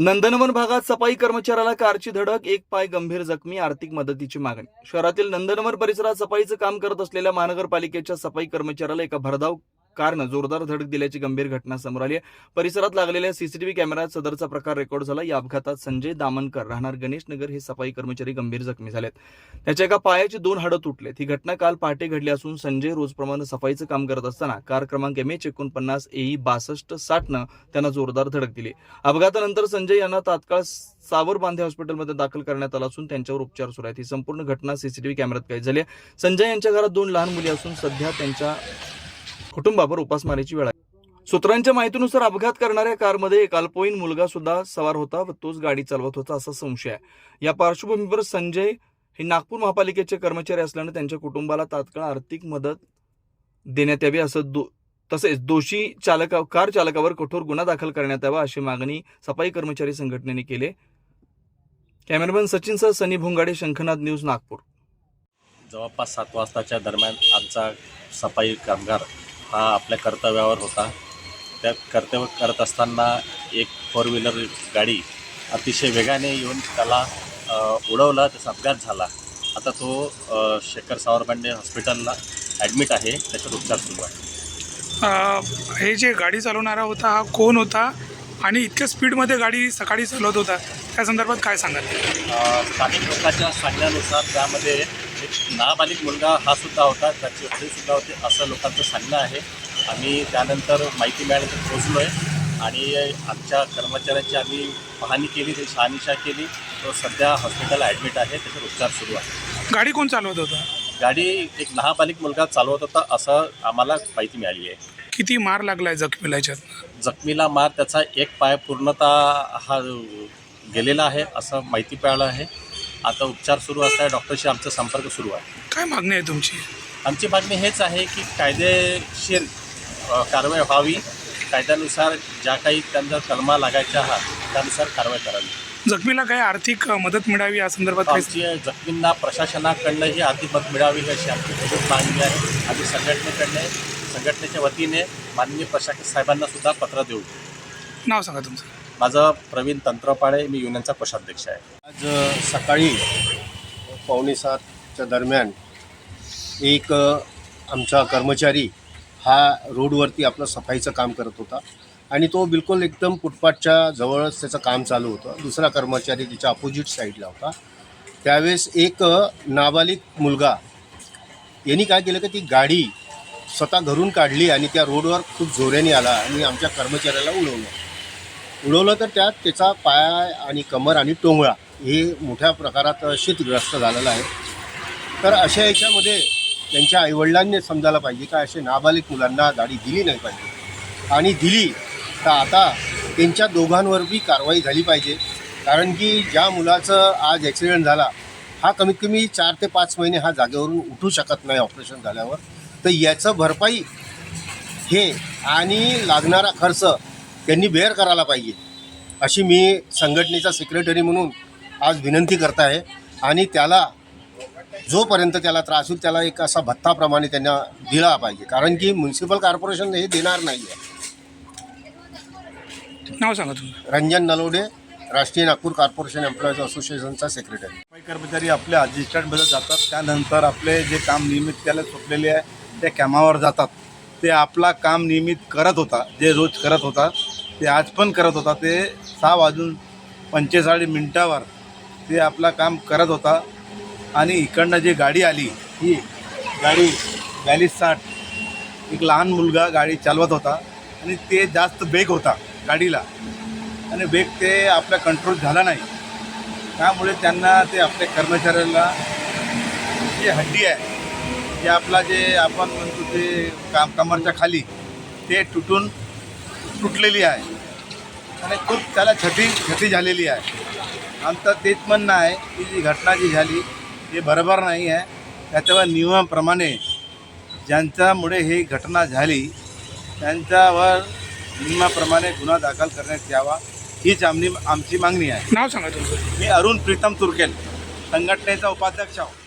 नंदनवन भागात सफाई कर्मचाऱ्याला कारची धडक एक पाय गंभीर जखमी आर्थिक मदतीची मागणी. शहरातील नंदनवन परिसरात सफाईचं काम करत असलेल्या महानगरपालिकेच्या सफाई कर्मचाऱ्याला एका भरधाव कारनं जोरदार धडक दिल्याची गंभीर घटना समोर आली आहे. परिसरात लागलेल्या सीसीटीव्ही कॅमेऱ्यात सदरचा प्रकार रेकॉर्ड झाला. या अपघातात संजय दामनकर राहणार गणेश नगर हे सफाई कर्मचारी गंभीर जखमी झालेत. त्याच्या एका पायाची दोन हाडं तुटलेत. ही घटना काल पहाटे घडली असून संजय रोजप्रमाणे सफाईचं काम करत असताना कार क्रमांक एम एच एकोणपन्नास एई बासष्ट साठनं त्यांना जोरदार धडक दिली. अपघातानंतर संजय यांना तात्काळ सावर बांधे हॉस्पिटलमध्ये दाखल करण्यात आला असून त्यांच्यावर उपचार सुरू आहेत. ही संपूर्ण घटना सीसीटीव्ही कॅमेऱ्यात कैद झाली संजय यांच्या घरात दोन लहान मुली असून सध्या त्यांच्या कुटुंबावर उपासमारीची वेळ आहे. सूत्रांच्या माहितीनुसार अपघात करणाऱ्या कारमध्ये एक अल्पवयीन मुलगा सुद्धा सवार होता व तोच गाडी चालवत होता असा संशय आहे. या पार्श्वभूमीवर संजय हे नागपूर महापालिकेचे कर्मचारी असल्याने त्यांच्या कुटुंबाला तात्काळ आर्थिक मदत देण्यात यावी असं दो तसेच दोषी चालका कार चालकावर कठोर गुन्हा दाखल करण्यात यावा अशी मागणी सफाई कर्मचारी संघटनेने केली कॅमेरामॅन सचिनसह सनी भोंगाडे शंखनाथ न्यूज नागपूर. जवळपास सात वाजताच्या दरम्यान आमचा सफाई कामगार हा आपल्या कर्तव्यावर होता. त्या कर्तव्य करत असताना एक फोर व्हीलर गाडी अतिशय वेगाने येऊन त्याला उडवलं त्याचा अपघात झाला. आता तो शेखर सावरपांडे हॉस्पिटलला ॲडमिट आहे. त्याच्यात उपचार सुरू आहे. हे जे गाडी चालवणारा होता हा कोण होता आणि इतक्या स्पीडमध्ये गाडी सकाळी चालवत होता त्या संदर्भात काय सांगाल? स्थानिक लोकांच्या सांगण्यानुसार त्यामध्ये एक नाबालिक मुलगा हा सुद्धा होता त्याचे वडीलसुद्धा होते असं लोकांचं सांगणं आहे. आम्ही त्यानंतर माहिती मिळाल्यानंतर पोहोचलो आहे आणि आमच्या कर्मचाऱ्यांची आम्ही पाहणी केली त्याची शहानिशा केली. तो सध्या हॉस्पिटल ॲडमिट आहे त्याचे उपचार सुरू आहे. गाडी कोण चालवत होता? गाडी एक नाबालिक मुलगा चालवत होता असं आम्हाला माहिती मिळाली आहे. किती मार लागलाय जखमीला याच्यात जखमीला मार त्याचा एक पाय पूर्णतः हा गेलेला आहे असं माहिती मिळालं आहे. आता उपचार सुरू असताना डॉक्टरशी आमचा संपर्क सुरू आहे. काय मागणी आहे तुमची? आमची मागणी हेच आहे की कायदेशीर अ, कारवाई व्हावी. कायद्यानुसार ज्या काही त्यांना कलमा लागायच्या आहात त्यानुसार कारवाई करावी. जखमीला काय आर्थिक अ, मदत मिळावी या संदर्भात आमची जखमींना प्रशासनाकडनंही आर्थिक मदत मिळावी अशी आमची प्रमुख मागणी आहे. आम्ही संघटनेकडने संघटनेच्या वतीने माननीय प्रशासक साहेबांना सुद्धा पत्र देऊ. नाव सांगा तुमचं. माझं प्रवीण तंत्रपाडे मी युनियनचा कोषाध्यक्ष आहे. आज सकाळी पावणे सातच्या दरम्यान एक आमचा कर्मचारी हा रोडवरती आपलं सफाईचं काम करत होता आणि तो बिलकुल एकदम फुटपाथच्या जवळच त्याचं काम चालू होतं. दुसरा कर्मचारी तिच्या अपोजिट साईडला होता. त्यावेळेस एक नाबालिक मुलगा यांनी काय केलं की ती गाडी स्वतः घरून काढली आणि त्या रोडवर खूप जोऱ्याने आला आणि आमच्या कर्मचाऱ्याला उडवलं. उडवलं तर त्यात त्याचा पाय आणि कमर आणि टोंगळा हे मोठ्या प्रकारात शीतग्रस्त झालेलं आहे. तर अशा याच्यामध्ये त्यांच्या आईवडिलांनी समजायला पाहिजे का असे नाबालिक मुलांना गाडी दिली नाही पाहिजे? आणि दिली तर आता त्यांच्या दोघांवर बी कारवाई झाली पाहिजे. कारण की ज्या मुलाचं आज ॲक्सिडेंट झाला हा कमीत कमी चार ते पाच महिने हा जागेवरून उठू शकत नाही ऑपरेशन झाल्यावर. तर याचं भरपाई हे आणि लागणारा खर्च त्यांनी बेअर करायला पाहिजे. अशी मी संघटनेचा सेक्रेटरी म्हणून आज विनंती करत आहे. आणि त्याला जोपर्यंत त्याला त्रास होईल त्याला एक असा भत्ताप्रमाणे त्यांना दिला पाहिजे. कारण की म्युन्सिपल कॉर्पोरेशन हे देणार नाही आहे नाव सांगा तुमचं रंजन नलोडे राष्ट्रीय नागपूर कॉर्पोरेशन एम्प्लॉईज असोसिएशनचा सेक्रेटरी सफाई कर्मचारी आपल्या असिस्टंटमध्ये जातात. त्यानंतर आपले जे काम नियमित त्याला सोपलेले आहे ते कामावर जातात. ते आपला काम नियमित करत होता जे रोज करत होता ते आज पण करत होता. ते सहा वाजून पंचेचाळीस मिनटावर ते आपला काम करत होता. आणि इकडनं जी गाडी आली ही गाडी बॅलीस साठ एक लहान मुलगा गाडी चालवत होता आणि ते जास्त बेग होता गाडीला. आणि बेग ते आपल्या कंट्रोल झाला नाही. त्यामुळे त्यांना ते आपल्या कर्मचाऱ्याला जी हड्डी आहे जे आपला जे आपण म्हणतो ते काम कमरच्या खाली ते तुटून तुटलेली आहे. आणि खूप त्याला क्षती क्षती झालेली आहे. आमचं तेच म्हणणं आहे की जी घटना जी झाली हे बरोबर नाही आहे. त्याच्यावर नियमाप्रमाणे ज्यांच्यामुळे ही घटना झाली त्यांच्यावर नियमाप्रमाणे गुन्हा दाखल करण्यात यावा हीच आमनी आमची मागणी आहे. नाव सांगा तुमचं. मी अरुण प्रीतम तुरकेल संघटनेचा उपाध्यक्ष आहोत